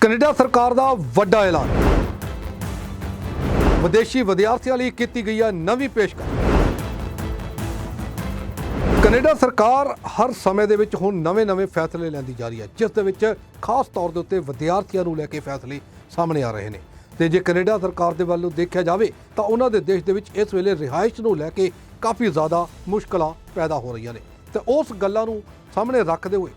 Canada ਸਰਕਾਰ ਦਾ ਵੱਡਾ ਐਲਾਨ। ਵਿਦੇਸ਼ੀ ਵਿਦਿਆਰਥੀਆਂ ਲਈ ਕੀਤੀ ਗਈ ਹੈ ਨਵੀਂ ਪੇਸ਼ਕਸ਼। ਕੈਨੇਡਾ ਸਰਕਾਰ ਹਰ ਸਮੇਂ ਦੇ ਵਿੱਚ ਹੁਣ ਨਵੇਂ-ਨਵੇਂ ਫੈਸਲੇ ਲੈਂਦੀ ਜਾ ਰਹੀ ਹੈ, ਜਿਸ ਦੇ ਵਿੱਚ ਖਾਸ ਤੌਰ ਦੇ ਉੱਤੇ ਵਿਦਿਆਰਥੀਆਂ ਨੂੰ ਲੈ ਕੇ ਫੈਸਲੇ ਸਾਹਮਣੇ ਆ ਰਹੇ ਨੇ। ਤੇ ਜੇ ਕੈਨੇਡਾ ਸਰਕਾਰ ਦੇ ਵੱਲੋਂ ਦੇਖਿਆ ਜਾਵੇ, ਤਾਂ ਉਹਨਾਂ ਦੇ ਦੇਸ਼ ਦੇ ਵਿੱਚ ਇਸ ਵੇਲੇ ਰਿਹਾਇਸ਼ ਨੂੰ ਲੈ ਕੇ ਕਾਫੀ ਜ਼ਿਆਦਾ ਮੁਸ਼ਕਲਾਂ ਪੈਦਾ ਹੋ ਰਹੀਆਂ ਨੇ। ਤੇ ਉਸ ਗੱਲਾਂ ਨੂੰ ਸਾਹਮਣੇ ਰੱਖਦੇ ਹੋਏ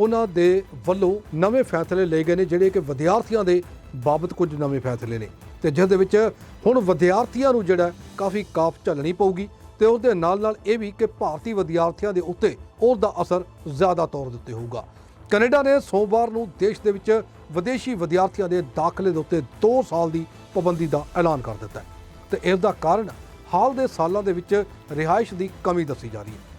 ਉਹਨਾਂ ਦੇ ਵੱਲੋਂ ਨਵੇਂ ਫੈਸਲੇ ਲਏ ਗਏ ਨੇ, ਜਿਹੜੇ ਕਿ ਵਿਦਿਆਰਥੀਆਂ ਦੇ ਬਾਬਤ ਕੁਝ ਨਵੇਂ ਫੈਸਲੇ ਨੇ। ਤੇ ਜਿਸ ਦੇ ਵਿੱਚ ਹੁਣ ਵਿਦਿਆਰਥੀਆਂ ਨੂੰ ਜਿਹੜਾ ਕਾਫੀ ਕਾਫ ਝੱਲਣੀ ਪਊਗੀ ਤੇ ਉਸ ਦੇ ਨਾਲ ਨਾਲ ਇਹ ਵੀ ਕਿ ਭਾਰਤੀ ਵਿਦਿਆਰਥੀਆਂ ਦੇ ਉੱਤੇ ਉਸ ਦਾ ਅਸਰ ਜ਼ਿਆਦਾ ਤੌਰ ਦਿੱਤੇ ਹੋਊਗਾ। ਕੈਨੇਡਾ ਨੇ ਸੋਮਵਾਰ ਨੂੰ ਦੇਸ਼ ਦੇ ਵਿੱਚ ਵਿਦੇਸ਼ੀ ਵਿਦਿਆਰਥੀਆਂ ਦੇ ਦਾਖਲੇ ਦੇ ਉੱਤੇ 2 ਸਾਲ ਦੀ ਪਾਬੰਦੀ ਦਾ ਐਲਾਨ ਕਰ ਦਿੱਤਾ ਹੈ। ਤੇ ਇਸ ਦਾ ਕਾਰਨ ਹਾਲ ਦੇ ਸਾਲਾਂ ਦੇ ਵਿੱਚ ਰਿਹਾਇਸ਼ ਦੀ ਕਮੀ ਦੱਸੀ ਜਾ ਰਹੀ ਹੈ।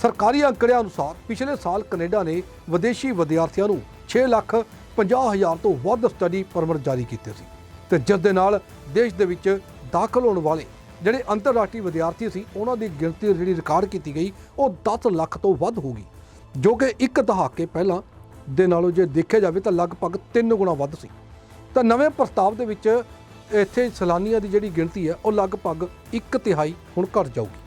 ਸਰਕਾਰੀ ਅੰਕੜਿਆਂ ਅਨੁਸਾਰ ਪਿਛਲੇ ਸਾਲ ਕੈਨੇਡਾ ਨੇ ਵਿਦੇਸ਼ੀ ਵਿਦਿਆਰਥੀਆਂ ਨੂੰ 6 ਲੱਖ 50 ਹਜ਼ਾਰ ਤੋਂ ਵੱਧ ਸਟੱਡੀ ਪਰਮਿਟ ਜਾਰੀ ਕੀਤੇ ਸੀ ਤੇ ਜਿਸ ਦੇ ਨਾਲ ਦੇਸ਼ ਦੇ ਵਿੱਚ ਦਾਖਲ ਹੋਣ ਵਾਲੇ ਜਿਹੜੇ ਅੰਤਰਰਾਸ਼ਟਰੀ ਵਿਦਿਆਰਥੀ ਸੀ, ਉਹਨਾਂ ਦੀ ਗਿਣਤੀ ਜਿਹੜੀ ਰਿਕਾਰਡ ਕੀਤੀ ਗਈ, ਉਹ 10 ਲੱਖ ਤੋਂ ਵੱਧ ਹੋ ਗਈ, ਜੋ ਕਿ ਇੱਕ ਦਹਾਕੇ ਪਹਿਲਾਂ ਦੇ ਨਾਲੋਂ ਜੇ ਦੇਖਿਆ ਜਾਵੇ ਤਾਂ ਲਗਭਗ 3 ਗੁਣਾ ਵੱਧ ਸੀ। ਤਾਂ ਨਵੇਂ ਪ੍ਰਸਤਾਵ ਦੇ ਵਿੱਚ ਇੱਥੇ ਸੈਲਾਨੀਆਂ ਦੀ ਜਿਹੜੀ ਗਿਣਤੀ ਹੈ, ਉਹ ਲਗਭਗ ਇੱਕ ਤਿਹਾਈ ਹੁਣ ਘਟ ਜਾਊਗੀ।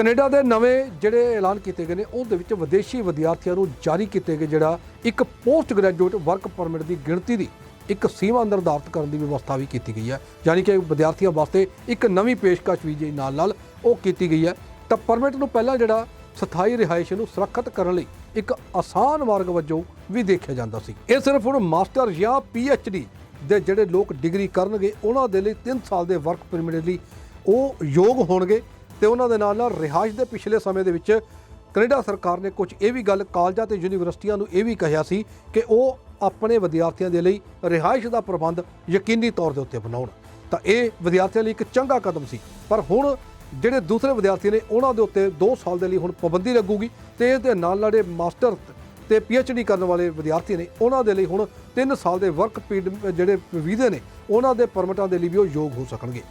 ਕੈਨੇਡਾ ਦੇ ਨਵੇਂ ਜਿਹੜੇ ਐਲਾਨ ਕੀਤੇ ਗਏ ਨੇ ਉਹਦੇ ਵਿੱਚ ਵਿਦੇਸ਼ੀ ਵਿਦਿਆਰਥੀਆਂ ਨੂੰ ਜਾਰੀ ਕੀਤੇ ਗਏ ਜਿਹੜਾ ਇੱਕ ਪੋਸਟ ਗ੍ਰੈਜੂਏਟ ਵਰਕ ਪਰਮਿਟ ਦੀ ਗਿਣਤੀ ਦੀ ਇੱਕ ਸੀਮਾ ਨਿਰਧਾਰਤ ਕਰਨ ਦੀ ਵਿਵਸਥਾ ਵੀ ਕੀਤੀ ਗਈ ਹੈ। ਯਾਨੀ ਕਿ ਵਿਦਿਆਰਥੀਆਂ ਵਾਸਤੇ ਇੱਕ ਨਵੀਂ ਪੇਸ਼ਕਸ਼ ਵੀ ਜੇ ਨਾਲ ਨਾਲ ਉਹ ਕੀਤੀ ਗਈ ਹੈ। ਤਾਂ ਪਰਮਿਟ ਨੂੰ ਪਹਿਲਾਂ ਜਿਹੜਾ ਸਥਾਈ ਰਿਹਾਇਸ਼ ਨੂੰ ਸੁਰੱਖਿਅਤ ਕਰਨ ਲਈ ਇੱਕ ਆਸਾਨ ਮਾਰਗ ਵਜੋਂ ਵੀ ਦੇਖਿਆ ਜਾਂਦਾ ਸੀ। ਇਹ ਸਿਰਫ ਹੁਣ ਮਾਸਟਰ ਜਾਂ ਡੀ ਦੇ ਜਿਹੜੇ ਲੋਕ ਡਿਗਰੀ ਕਰਨਗੇ, ਉਹਨਾਂ ਦੇ ਲਈ 3 ਸਾਲ ਦੇ ਵਰਕ ਪਰਮਿਟ ਲਈ ਉਹ ਯੋਗ ਹੋਣਗੇ। ਤੇ ਉਹਨਾਂ ਦੇ ਨਾਲ ਨਾਲ ਰਿਹਾਇਸ਼ ਦੇ ਪਿਛਲੇ ਸਮੇਂ ਦੇ ਵਿੱਚ ਕੈਨੇਡਾ ਸਰਕਾਰ ਨੇ ਕੁਝ ਇਹ ਵੀ ਗੱਲ ਕਾਲਜਾਂ ਤੇ ਯੂਨੀਵਰਸਿਟੀਆਂ ਨੂੰ ਇਹ ਵੀ ਕਿਹਾ ਸੀ ਕਿ ਉਹ ਆਪਣੇ ਵਿਦਿਆਰਥੀਆਂ ਦੇ ਲਈ ਰਿਹਾਇਸ਼ ਦਾ ਪ੍ਰਬੰਧ ਯਕੀਨੀ ਤੌਰ ਦੇ ਉੱਤੇ ਬਣਾਉਣ। ਤਾਂ ਇਹ ਵਿਦਿਆਰਥੀਆਂ ਲਈ ਇੱਕ ਚੰਗਾ ਕਦਮ ਸੀ। ਪਰ ਹੁਣ ਜਿਹੜੇ ਦੂਸਰੇ ਵਿਦਿਆਰਥੀ ਨੇ, ਉਹਨਾਂ ਦੇ ਉੱਤੇ 2 ਸਾਲ ਦੇ ਲਈ ਹੁਣ ਪਾਬੰਦੀ ਲੱਗੂਗੀ ਤੇ ਇਸ ਦੇ ਨਾਲ ਨਾਲ ਜਿਹੜੇ ਮਾਸਟਰ ਤੇ ਡੀ ਕਰਨ ਵਾਲੇ ਵਿਦਿਆਰਥੀ ਨੇ, ਉਹਨਾਂ ਦੇ ਲਈ ਹੁਣ 3 ਸਾਲ ਦੇ ਵਰਕ ਪੀਡ ਜਿਹੜੇ ਵੀਜ਼ੇ ਨੇ, ਉਹਨਾਂ ਦੇ ਪਰਮਿਟਾਂ ਦੇ ਲਈ ਵੀ ਉਹ ਯੋਗ ਹੋ ਸਕਣਗੇ।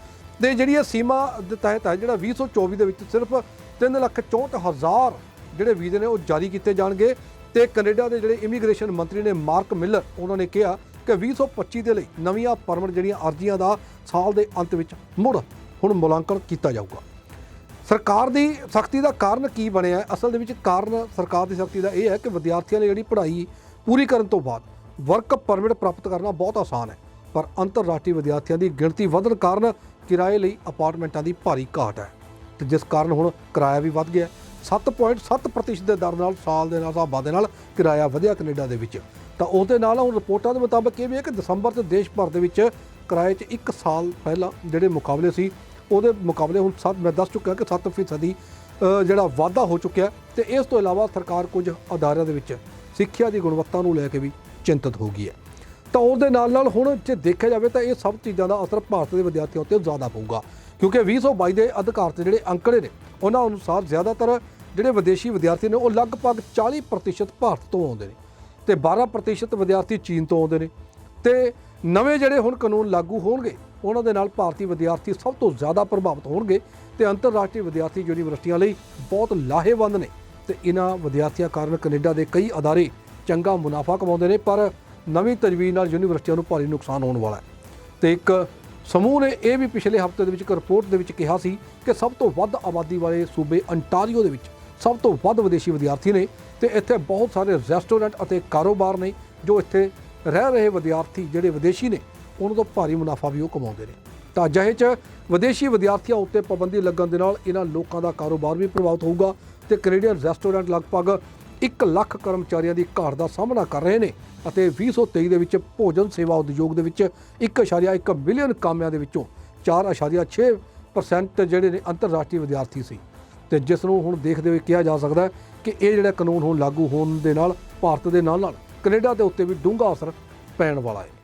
ਤੇ ਜਿਹੜੀ ਇਹ ਸੀਮਾ ਦੇ ਤਹਿਤ ਹੈ, ਜਿਹੜਾ 2024 ਦੇ ਵਿੱਚ ਸਿਰਫ 364000 ਜਿਹੜੇ ਵੀਜ਼ੇ ਨੇ ਉਹ ਜਾਰੀ ਕੀਤੇ ਜਾਣਗੇ ਤੇ ਕੈਨੇਡਾ ਦੇ ਜਿਹੜੇ ਇਮੀਗ੍ਰੇਸ਼ਨ ਮੰਤਰੀ ਨੇ ਮਾਰਕ ਮਿਲਰ, ਉਹਨਾਂ ਨੇ ਕਿਹਾ ਕਿ 2025 ਦੇ ਲਈ ਨਵੀਆਂ ਪਰਮਿਟ ਜਿਹੜੀਆਂ ਅਰਜ਼ੀਆਂ ਦਾ ਸਾਲ ਦੇ ਅੰਤ ਵਿੱਚ ਮੁੜ ਹੁਣ ਮੁਲਾਂਕਣ ਕੀਤਾ ਜਾਊਗਾ। ਸਰਕਾਰ ਦੀ ਸਖਤੀ ਦਾ ਕਾਰਨ ਕੀ ਬਣਿਆ ਅਸਲ ਦੇ ਵਿੱਚ ਕਾਰਨ ਸਰਕਾਰ ਦੀ ਸਖਤੀ ਦਾ ਇਹ ਹੈ ਕਿ ਵਿਦਿਆਰਥੀਆਂ ਨੇ ਜਿਹੜੀ ਪੜ੍ਹਾਈ ਪੂਰੀ ਕਰਨ ਤੋਂ ਬਾਅਦ ਵਰਕ ਪਰਮਿਟ ਪ੍ਰਾਪਤ ਕਰਨਾ ਬਹੁਤ ਆਸਾਨ ਹੈ, ਪਰ ਅੰਤਰਰਾਸ਼ਟਰੀ ਵਿਦਿਆਰਥੀਆਂ ਦੀ ਗਿਣਤੀ ਵਧਣ ਕਾਰਨ ਕਿਰਾਏ ਲਈ ਅਪਾਰਟਮੈਂਟਾਂ ਦੀ ਭਾਰੀ ਘਾਟ ਹੈ ਤੇ ਜਿਸ ਕਾਰਨ ਹੁਣ ਕਿਰਾਇਆ ਵੀ ਵੱਧ ਗਿਆ ਹੈ। 7.7% ਦੇ ਦਰ ਨਾਲ ਸਾਲ ਦੇ ਨਾਲ ਹਿਸਾਬ ਦੇ ਨਾਲ ਕਿਰਾਇਆ ਵਧਿਆ ਕੈਨੇਡਾ ਦੇ ਵਿੱਚ ਤਾਂ ਉਹਦੇ ਨਾਲ ਹੁਣ ਰਿਪੋਰਟਾਂ ਦੇ ਮੁਤਾਬਕ ਇਹ ਵੀ ਹੈ ਕਿ ਦਸੰਬਰ 'ਚ ਦੇਸ਼ ਭਰ ਦੇ ਵਿੱਚ ਕਿਰਾਏ 'ਚ 1 ਸਾਲ ਪਹਿਲਾਂ ਜਿਹੜੇ ਮੁਕਾਬਲੇ ਸੀ, ਉਹਦੇ ਮੁਕਾਬਲੇ ਹੁਣ ਸੱਤ, ਮੈਂ ਦੱਸ ਚੁੱਕਾ ਕਿ 7% ਦੀ ਜਿਹੜਾ ਵਾਧਾ ਹੋ ਚੁੱਕਿਆ ਤੇ ਇਸ ਤੋਂ ਇਲਾਵਾ ਸਰਕਾਰ ਕੁਝ ਅਦਾਰਿਆਂ ਦੇ ਵਿੱਚ ਸਿੱਖਿਆ ਦੀ ਗੁਣਵੱਤਾ ਨੂੰ ਲੈ ਕੇ ਵੀ ਚਿੰਤਤ ਹੋ ਗਈ ਹੈ ਤਾਂ ਉਹਦੇ ਨਾਲ ਨਾਲ ਹੁਣ ਜੇ ਦੇਖਿਆ ਜਾਵੇ ਤਾਂ ਇਹ ਸਭ ਚੀਜ਼ਾਂ ਦਾ ਅਸਰ ਭਾਰਤ ਦੇ ਵਿਦਿਆਰਥੀਆਂ ਉੱਤੇ ਜ਼ਿਆਦਾ ਪਊਗਾ। ਕਿਉਂਕਿ 2022 ਦੇ ਅਧਿਕਾਰ ਤੇ ਜਿਹੜੇ ਅੰਕੜੇ ਨੇ, ਉਹਨਾਂ ਅਨੁਸਾਰ ਜ਼ਿਆਦਾਤਰ ਜਿਹੜੇ ਵਿਦੇਸ਼ੀ ਵਿਦਿਆਰਥੀ ਨੇ, ਉਹ ਲਗਭਗ 40% ਭਾਰਤ ਤੋਂ ਆਉਂਦੇ ਨੇ ਤੇ 12% ਵਿਦਿਆਰਥੀ ਚੀਨ ਤੋਂ ਆਉਂਦੇ ਨੇ ਤੇ ਨਵੇਂ ਜਿਹੜੇ ਹੁਣ ਕਾਨੂੰਨ ਲਾਗੂ ਹੋਣਗੇ, ਉਹਨਾਂ ਦੇ ਨਾਲ ਭਾਰਤੀ ਵਿਦਿਆਰਥੀ ਸਭ ਤੋਂ ਜ਼ਿਆਦਾ ਪ੍ਰਭਾਵਿਤ ਹੋਣਗੇ ਤੇ ਅੰਤਰਰਾਸ਼ਟਰੀ ਵਿਦਿਆਰਥੀ ਯੂਨੀਵਰਸਿਟੀਆਂ ਲਈ ਬਹੁਤ ਲਾਹੇਵੰਦ ਨੇ ਤੇ ਇਹਨਾਂ ਵਿਦਿਆਰਥੀਆਂ ਕਾਰਨ ਕੈਨੇਡਾ ਦੇ ਕਈ ਅਦਾਰੇ ਚੰਗਾ ਮੁਨਾਫਾ ਕਮਾਉਂਦੇ ਨੇ, ਪਰ ਨਵੀਂ ਤਜਵੀਜ਼ ਨਾਲ ਯੂਨੀਵਰਸਿਟੀਆਂ ਨੂੰ ਭਾਰੀ ਨੁਕਸਾਨ ਹੋਣ ਵਾਲਾ ਹੈ। ਤੇ ਇੱਕ ਸਮੂਹ ਨੇ ਇਹ ਵੀ ਪਿਛਲੇ ਹਫ਼ਤੇ ਦੇ ਵਿੱਚ ਇੱਕ ਰਿਪੋਰਟ ਦੇ ਵਿੱਚ ਕਿਹਾ ਸੀ ਕਿ ਸਭ ਤੋਂ ਵੱਧ ਆਬਾਦੀ ਵਾਲੇ ਸੂਬੇ ਅੰਟਾਰੀਓ ਦੇ ਵਿੱਚ ਸਭ ਤੋਂ ਵੱਧ ਵਿਦੇਸ਼ੀ ਵਿਦਿਆਰਥੀ ਨੇ ਤੇ ਇੱਥੇ ਬਹੁਤ ਸਾਰੇ ਰੈਸਟੋਰੈਂਟ ਅਤੇ ਕਾਰੋਬਾਰ ਨੇ ਜੋ ਇੱਥੇ ਰਹਿ ਰਹੇ ਵਿਦਿਆਰਥੀ ਜਿਹੜੇ ਵਿਦੇਸ਼ੀ ਨੇ, ਉਹਨਾਂ ਤੋਂ ਭਾਰੀ ਮੁਨਾਫਾ ਵੀ ਉਹ ਕਮਾਉਂਦੇ ਨੇ। ਤਾਂ ਅਜਿਹੇ 'ਚ ਵਿਦੇਸ਼ੀ ਵਿਦਿਆਰਥੀਆਂ ਉੱਤੇ ਪਾਬੰਦੀ ਲੱਗਣ ਦੇ ਨਾਲ ਇਹਨਾਂ ਲੋਕਾਂ ਦਾ ਕਾਰੋਬਾਰ ਵੀ ਪ੍ਰਭਾਵਿਤ ਹੋਊਗਾ ਤੇ ਕੈਨੇਡੀਅਨ ਰੈਸਟੋਰੈਂਟ ਲਗਭਗ 1 ਲੱਖ ਕਰਮਚਾਰੀਆਂ ਦੀ ਘਾਟ ਦਾ ਸਾਹਮਣਾ ਕਰ ਰਹੇ ਨੇ ਅਤੇ 2023 ਦੇ ਵਿੱਚ ਭੋਜਨ ਸੇਵਾ ਉਦਯੋਗ ਦੇ ਵਿੱਚ 1.1 ਮਿਲੀਅਨ ਕਾਮਿਆਂ ਦੇ ਵਿੱਚੋਂ 4.6% ਜਿਹੜੇ ਨੇ ਅੰਤਰਰਾਸ਼ਟਰੀ ਵਿਦਿਆਰਥੀ ਸੀ। ਤੇ ਜਿਸ ਨੂੰ ਹੁਣ ਦੇਖਦੇ ਹੋਏ ਕਿਹਾ ਜਾ ਸਕਦਾ ਹੈ ਕਿ ਇਹ ਜਿਹੜਾ ਕਾਨੂੰਨ ਹੁਣ ਲਾਗੂ ਹੋਣ ਦੇ ਨਾਲ, ਭਾਰਤ ਦੇ ਨਾਲ ਨਾਲ ਕੈਨੇਡਾ ਦੇ ਉੱਤੇ ਵੀ ਡੂੰਘਾ ਅਸਰ ਪੈਣ ਵਾਲਾ ਹੈ।